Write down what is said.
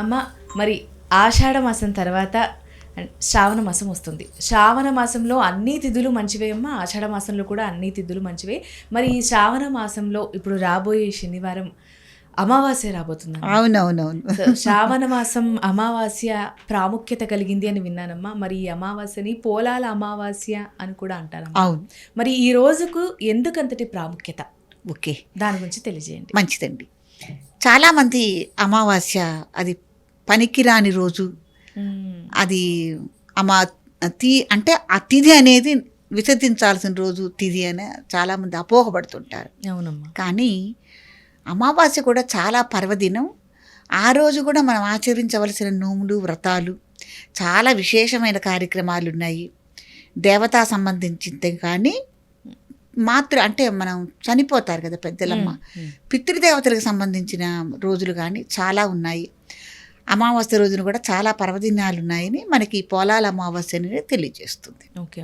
అమ్మ మరి ఆషాఢ మాసం తర్వాత శ్రావణ మాసం వస్తుంది. శ్రావణ మాసంలో అన్ని తిథులు మంచివే అమ్మ ఆషాఢ మాసంలో కూడా అన్ని తిథులు మంచివే. మరి ఈ శ్రావణ మాసంలో ఇప్పుడు రాబోయే శనివారం అమావాస్య రాబోతుంది అవునవునవును. శ్రావణ మాసం అమావాస్య ప్రాముఖ్యత కలిగింది అని విన్నానమ్మా. మరి ఈ అమావాస్యని పోలాల అమావాస్య అని కూడా అంటారమ్మా. అవును. మరి ఈ రోజుకు ఎందుకంతటి ప్రాముఖ్యత? ఓకే. దాని గురించి తెలియజేయండి. మంచిదండి. చాలామంది అమావాస్య అది పనికిరాని రోజు. అది అమా తీ అంటే ఆ తిథి అనేది విసర్జించాల్సిన రోజు తిథి అని చాలామంది అపోహపడుతుంటారు. అవునమ్మా. కానీ అమావాస్య కూడా చాలా పర్వదినం. ఆ రోజు కూడా మనం ఆచరించవలసిన నోములు వ్రతాలు చాలా విశేషమైన కార్యక్రమాలు ఉన్నాయి దేవతా సంబంధించింది కానీ మాతృ అంటే మనం చనిపోతారు కదా పెద్దలమ్మ. మ్మ్. పితృదేవతలకు సంబంధించిన రోజులు కానీ చాలా ఉన్నాయి. అమావాస్య రోజున కూడా చాలా పర్వదినాలు ఉన్నాయని మనకి పొలాల పోలాల అమావాస్య అనేది తెలియజేస్తుంది. ఓకే